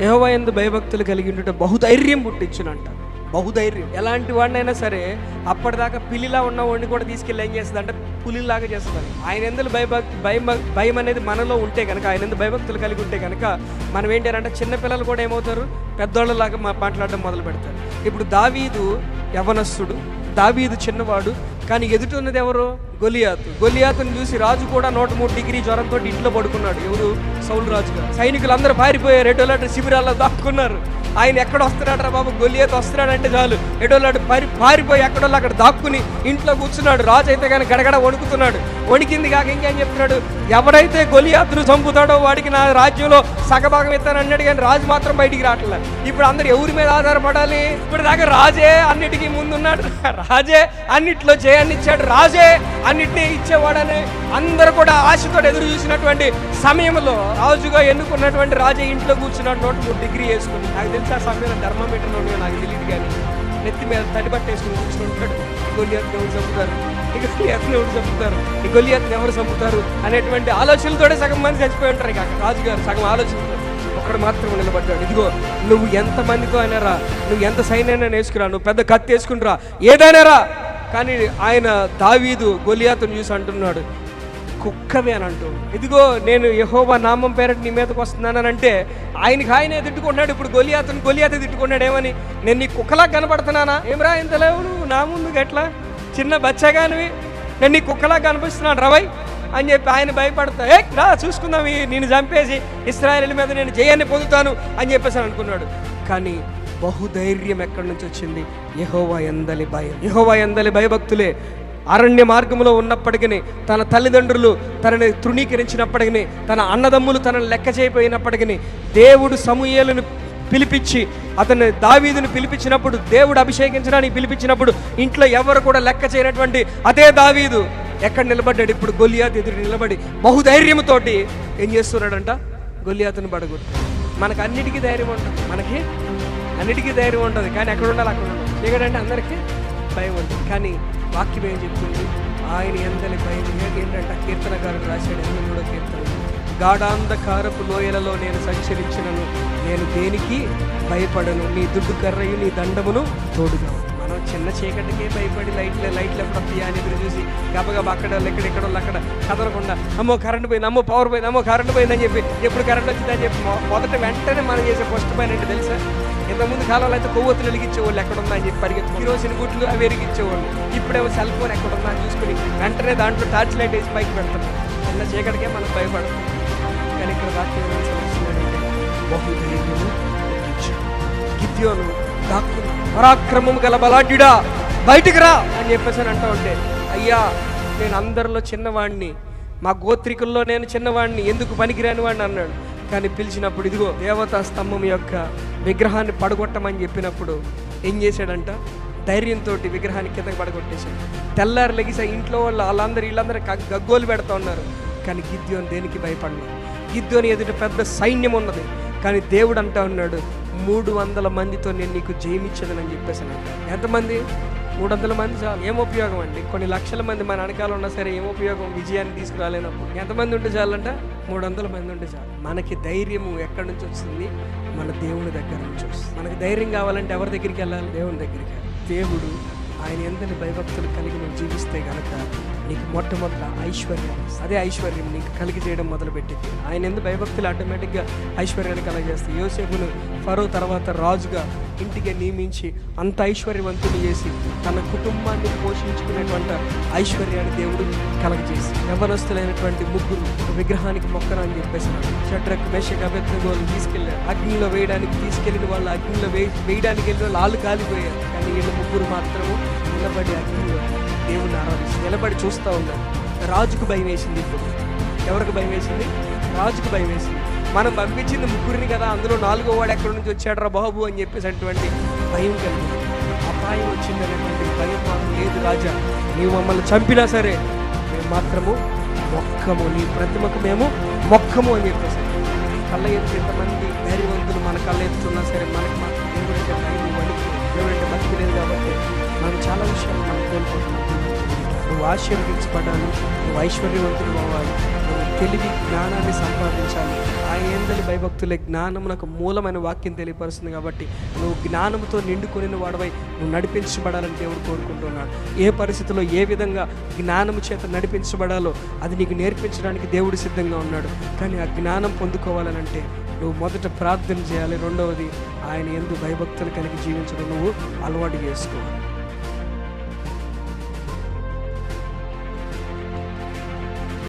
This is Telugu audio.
ఎహోవయందు ఎందు భయభక్తులు కలిగి ఉంటే బహుధైర్యం పుట్టించునంట. బహుధైర్యం. ఎలాంటి వాడినైనా సరే అప్పటిదాకా పిల్లిలా ఉన్న వాడిని కూడా తీసుకెళ్ళి ఏం చేస్తుంది అంటే పులిలాగా చేస్తుంది ఆయన ఎందుకు భయభక్తి భయం భయం అనేది మనలో ఉంటే కనుక ఆయన ఎందుకు భయభక్తులు కలిగి ఉంటే కనుక మనం ఏంటి అంటే చిన్నపిల్లలు కూడా ఏమవుతారు? పెద్దోళ్ళలాగా మాట్లాడడం మొదలు పెడతారు ఇప్పుడు దావీదు యవనస్సుడు దావీదు చిన్నవాడు. కానీ ఎదుటి ఉన్నది ఎవరు? గొలియాతు. గొలియాతును చూసి రాజు కూడా నూట మూడు డిగ్రీ జ్వరంతో ఇంట్లో పడుకున్నాడు. ఎవరు? సౌలు రాజు గారు. సైనికులు అందరూ పారిపోయారు ఎటోలాంటి శిబిరాల్లో దాక్కున్నారు. ఆయన ఎక్కడ వస్తున్నాడు రా బాబు? గొలియత్ వస్తున్నాడంటే చాలు. ఎటోలాంటి పారి పారిపోయి ఎక్కడోళ్ళు అక్కడ దాక్కుని ఇంట్లో కూర్చున్నాడు. రాజు అయితే కానీ గడగడ వణుకుతున్నాడు. వణికింది కాక ఇంకేం చెప్తున్నాడు? ఎవడైతే గొలియాతును చంపుతాడో వాడికి నా రాజ్యంలో సగభాగం ఇస్తానన్నాడు కానీ రాజు మాత్రం బయటికి రావట్లేదు ఇప్పుడు అందరు ఎవరి మీద ఆధారపడాలి? ఇప్పుడు దాకా రాజే అన్నిటికీ ముందున్నాడు. రాజే అన్నిట్లో జయాన్ని ఇచ్చాడు రాజే అన్నిటినీ ఇచ్చేవాడనే అందరూ కూడా ఆశతో ఎదురు చూసినటువంటి సమయంలో రాజుగా ఎన్నుకున్నటువంటి రాజు ఇంట్లో కూర్చున్నాడు నోట్ మూడు డిగ్రీ వేసుకుని. నాకు తెలిసి ఆ సమయంలో ధర్మమీటర్ ఉన్నాయో నాకు తెలియదు కానీ నెత్తి మీద తడిబట్టేసుకుని కూర్చుని ఉంటాడు. ఈ గొలియాత్ని ఎవరు చంపుతారు? ఇక గొలియాత్ని ఎవరు చంపుతారు? ఈ గొలియాత్ని ఎవరు చంపుతారు? అనేటువంటి ఆలోచనలతోనే సగం మంది చచ్చిపోయి ఉంటారు. ఇక రాజుగారు సగం ఆలోచనతో ఒక్కడు మాత్రం నిలబడ్డాడు. ఇదిగో నువ్వు ఎంత మందితో అయినా రా. నువ్వు ఎంత సైన్యాన్ని వేసుకురా. నువ్వు పెద్ద కత్తి వేసుకుని రా. ఏదైనా రా. కానీ ఆయన దావీదు గొలియాతను చూసి అంటున్నాడు. కుక్కవే అని అంటూ. ఇదిగో నేను యహోవా నామం పేరట నీ మీదకి వస్తున్నానని అంటే ఆయనకి ఆయనే తిట్టుకున్నాడు ఇప్పుడు గొలియాతను గొలియాత తిట్టుకున్నాడు. ఏమని? నేను నీ కుక్కలా కనపడుతున్నానా? ఏమరా ఇంత లేవు నువ్వు నా ముందు ఎట్లా చిన్న బచ్చగానివి. నేను నీ కుక్కలా కనిపిస్తున్నాను రవై అని చెప్పి ఆయన భయపడతా. ఏ రా చూసుకుందాం. ఈ నేను చంపేసి ఇస్రాయల్ మీద నేను జయాన్ని పొందుతాను అని చెప్పేసి అనుకున్నాడు. కానీ బహుధైర్యం ఎక్కడి నుంచి వచ్చింది? యహోవా ఎందలి భయం. యహోవా ఎందలి భయభక్తులే. అరణ్య మార్గంలో ఉన్నప్పటికీ తన తల్లిదండ్రులు తనని తృణీకరించినప్పటికీ తన అన్నదమ్ములు తనను లెక్క చేయపోయినప్పటికీ దేవుడు సమూహలను పిలిపించి అతని దావీదును పిలిపించినప్పుడు దేవుడు అభిషేకించడానికి పిలిపించినప్పుడు ఇంట్లో ఎవరు కూడా లెక్క చేయనటువంటి అదే దావీదు. ఎక్కడ నిలబడ్డాడు? ఇప్పుడు గొలియాత్ ఎదురు నిలబడి బహుధైర్యంతోటి ఏం చేస్తున్నాడంట? గొలియాతను పడగొట్టు మనకు అన్నిటికీ ధైర్యం ఉంటుంది. మనకి అన్నిటికీ ధైర్యం ఉంటుంది. కానీ ఎక్కడ ఉండాలి అక్కడ ఉండాలి. చీకటంటే అందరికీ భయం ఉంటుంది కానీ వాక్యం ఏం చెప్తుంది? ఆయన ఎందని భయం ఏంటంటే కీర్తన కీర్తనకారుడు రాశాడు. ఎనిమిది మూడో కీర్తన. గాఢాంధకారపు లోయలలో నేను సంచరించినను. నేను దేనికి భయపడను? నీ దుడ్డు కర్రయు నీ దండమును తోడుగా. మనం చిన్న చీకటికే భయపడి లైట్లు లైట్లు ఎప్పుడు వస్తాయా అని ఎదురు చూసి గబగబ అక్కడ ఎక్కడ ఎక్కడ అక్కడ కదలకుండా అమ్మో కరెంట్ పోయింది అమ్మో పవర్ పోయింది అమ్మో కరెంట్ పోయిందని చెప్పి ఎప్పుడు కరెంట్ వచ్చిందని చెప్పి మొదట వెంటనే మనం చేసే ఫస్ట్ పని ఏంటి తెలుసా? ఇంతకుముందు కాలంలో అయితే కొవ్వొత్తులు వెలిగించేవాళ్ళు ఎక్కడ ఉందా అని చెప్పి పరిగెత్తు కిరోసిన్ గుట్లు అవి వెలిగించేవాళ్ళు. ఇప్పుడేమో సెల్ ఫోన్ ఎక్కడ ఉందా అని చూసుకుని వెంటనే దాంట్లో టార్చ్ లైట్ వేసి పైకి పెడతాం. చిన్న చీకటికే మనం భయపడతాం. కానీ ఇక్కడ వాక్యం బహుధైర్యము గిద్యోను దాక్కుని పరాక్రమం గల బలాఢ్యుడా బయటికి రా అని చెప్పేసి అని అంటూ ఉంటే అయ్యా నేను అందరిలో చిన్నవాడిని మా గోత్రికుల్లో నేను చిన్నవాడిని ఎందుకు పనికిరాని వాడిని అన్నాడు. కానీ పిలిచినప్పుడు ఇదిగో దేవతా స్తంభం యొక్క విగ్రహాన్ని పడగొట్టమని చెప్పినప్పుడు ఏం చేశాడంట? ధైర్యంతో విగ్రహాన్ని కిందకి పడగొట్టేశాడు. తెల్లారు లెగిసా ఇంట్లో వాళ్ళు వాళ్ళందరూ వీళ్ళందరూ గగ్గోలు పెడతా ఉన్నారు. కానీ గిద్యోని దేనికి భయపడలేదు. గిద్యోని ఎదుట పెద్ద సైన్యం ఉన్నది. కానీ దేవుడు అంటా ఉన్నాడు మూడు వందల మందితో నేను నీకు జయమిచ్చదని చెప్పేసి ఎంతమంది? మూడు వందల మంది చాలు. ఏం ఉపయోగం అండి? కొన్ని లక్షల మంది మన వెనకాల ఉన్నా సరే ఏం ఉపయోగం? విజయాన్ని తీసుకురాలేనప్పుడు. ఎంతమంది ఉంటే చాలంట? మూడు వందల మంది ఉంటే చాలు. మనకి ధైర్యము ఎక్కడి నుంచి వస్తుంది? మన దేవుని దగ్గర నుంచి వస్తుంది. మనకి ధైర్యం కావాలంటే ఎవరి దగ్గరికి వెళ్ళాలి? దేవుని దగ్గరికి దేవుడు ఆయన ఎంతని భయభక్తులు కలిగి నువ్వు జీవిస్తే కనుక నీకు మొట్టమొదట ఐశ్వర్యం. అదే ఐశ్వర్యం నీకు కలిగి చేయడం మొదలుపెట్టింది. ఆయన ఎందుకు భయభక్తులు ఆటోమేటిక్గా ఐశ్వర్యాన్ని కలగజేస్తాయి యోసేపును ఫరో తర్వాత రాజుగా ఇంటికి నియమించి అంత ఐశ్వర్యవంతుని చేసి తన కుటుంబాన్ని పోషించుకునేటువంటి ఐశ్వర్యాన్ని దేవుడు కలగజేసి యవనస్తులైనటువంటి ముగ్గురు విగ్రహానికి మొక్కన చెప్పేసి షడ్రక్ మేషక్ అభ్యర్థగోలు తీసుకెళ్ళారు అగ్నిలో వేయడానికి తీసుకెళ్ళిన వాళ్ళు అగ్నిలో వేయడానికి వెళ్ళిన వాళ్ళు కాలిపోయారు. కానీ వీళ్ళు ముగ్గురు మాత్రము నిలబడి అగ్నిలో దేవుని ఆరాధించి నిలబడి చూస్తూ ఉన్నాడు రాజుకు భయం వేసింది ఇప్పుడు. ఎవరికి భయం వేసింది? రాజుకు భయం వేసింది. మనం పంపించింది ముగ్గురిని కదా అందులో నాలుగో వాడు ఎక్కడి నుంచి వచ్చాడు రా బాబు అని చెప్పేసి అటువంటి భయం కలిగింది. అపాయం వచ్చిందనేటువంటి భయం మాకు లేదు రాజా. నీవు మమ్మల్ని చంపినా సరే మేము మాత్రము మొక్కము నీ ప్రతిమకు మేము మొక్కము అని చెప్పేసి. కళ్ళ ఎత్తు ఎంతమంది ధైర్యవంతులు మన కళ్ళ ఎత్తున్నా సరే మనకి మాత్రం దేవుడంటే భయం వణుకు దేవుడంటే భక్తి లేదు కాబట్టి మనం చాలా విషయాలు మనం కోల్పోతున్నాం. నువ్వు ఆశీర్వదించబడాలి నువ్వు ఐశ్వర్యవంతులు అవ్వాలి నువ్వు తెలివి జ్ఞానాన్ని సంపాదించాలి. ఆ ఏందని భయభక్తులే జ్ఞానం నాకు మూలమైన వాక్యం తెలియపరుస్తుంది కాబట్టి నువ్వు జ్ఞానంతో నిండుకొని వాడవై నువ్వు నడిపించబడాలని దేవుడు కోరుకుంటున్నాడు. ఏ పరిస్థితిలో ఏ విధంగా జ్ఞానము చేత నడిపించబడాలో అది నీకు నేర్పించడానికి దేవుడు సిద్ధంగా ఉన్నాడు. కానీ ఆ జ్ఞానం పొందుకోవాలనంటే నువ్వు మొదట ప్రార్థన చేయాలి రెండవది ఆయన ఎందు భయభక్తులు కలిగి జీవించడం నువ్వు అలవాటు చేసుకోవాలి